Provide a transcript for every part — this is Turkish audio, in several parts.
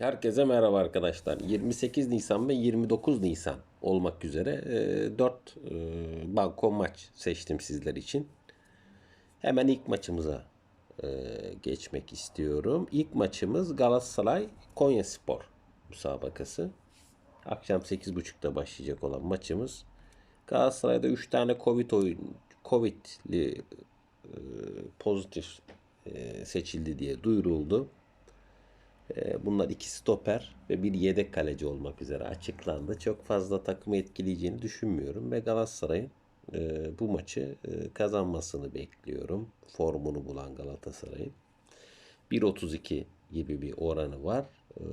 Herkese merhaba arkadaşlar. 28 Nisan ve 29 Nisan olmak üzere 4 banko maç seçtim sizler için. Hemen ilk maçımıza e, geçmek istiyorum. İlk maçımız Galatasaray Konya Spor müsabakası. Akşam 8.30'da başlayacak olan maçımız. Galatasaray'da 3 tane Covid oyun Covid'li e, pozitif e, seçildi diye duyuruldu. E, Bunlar iki stoper ve bir yedek kaleci olmak üzere açıklandı. Çok fazla takımı etkileyeceğini düşünmüyorum ve Galatasaray'ın e, bu maçı e, kazanmasını bekliyorum. Formunu bulan Galatasaray'ın. 1.32 gibi bir oranı var. E,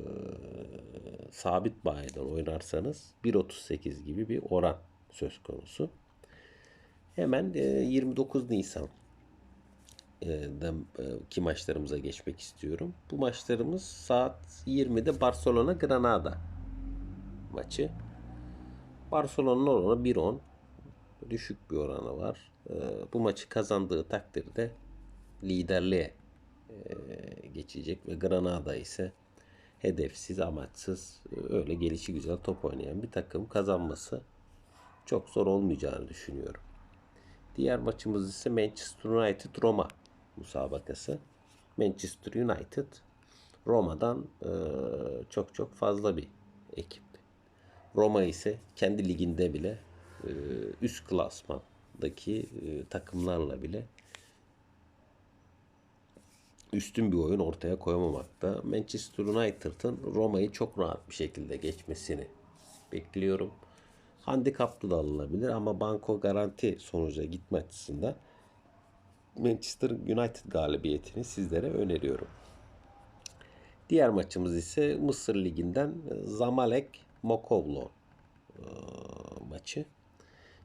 sabit bayiden oynarsanız 1.38 gibi bir oran söz konusu. Hemen e, 29 Nisan ki maçlarımıza geçmek istiyorum. Bu maçlarımız saat 20'de Barcelona Granada maçı. Barcelona'nın oranı 1.10. Düşük bir oranı var. Ee, bu maçı kazandığı takdirde liderliğe e, geçecek ve Granada ise hedefsiz, amaçsız, öyle gelişi güzel top oynayan bir takım kazanması çok zor olmayacağını düşünüyorum. Diğer maçımız ise Manchester United Roma müsabakası. Manchester United Roma'dan e, çok çok fazla bir ekip. Roma ise kendi liginde bile e, üst klasmandaki e, takımlarla bile üstün bir oyun ortaya koyamamakta. Manchester United'ın Roma'yı çok rahat bir şekilde geçmesini bekliyorum. Handikaplı da alınabilir ama banko garanti sonuca gitme açısından Manchester United galibiyetini sizlere öneriyorum. Diğer maçımız ise Mısır Ligi'nden Zamalek Mokovlo e, maçı.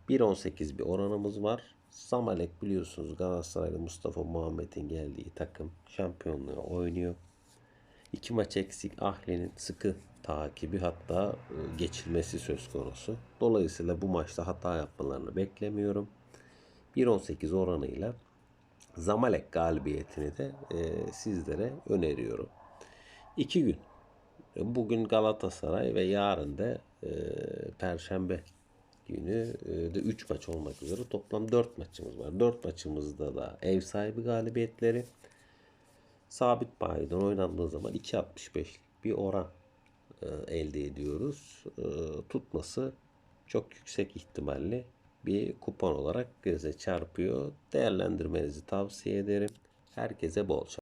1.18 bir oranımız var. Zamalek biliyorsunuz Galatasaray'da Mustafa Muhammed'in geldiği takım şampiyonluğu oynuyor. İki maç eksik Ahli'nin sıkı takibi hatta e, geçilmesi söz konusu. Dolayısıyla bu maçta hata yapmalarını beklemiyorum. 1.18 oranıyla Zamalek galibiyetini de e, sizlere öneriyorum. İki gün. Bugün Galatasaray ve yarın da e, Perşembe günü e, de 3 maç olmak üzere toplam 4 maçımız var. 4 maçımızda da ev sahibi galibiyetleri sabit bayiden oynandığı zaman 2.65 bir oran e, elde ediyoruz. E, tutması çok yüksek ihtimalle bir kupon olarak göze çarpıyor. Değerlendirmenizi tavsiye ederim. Herkese bol şans.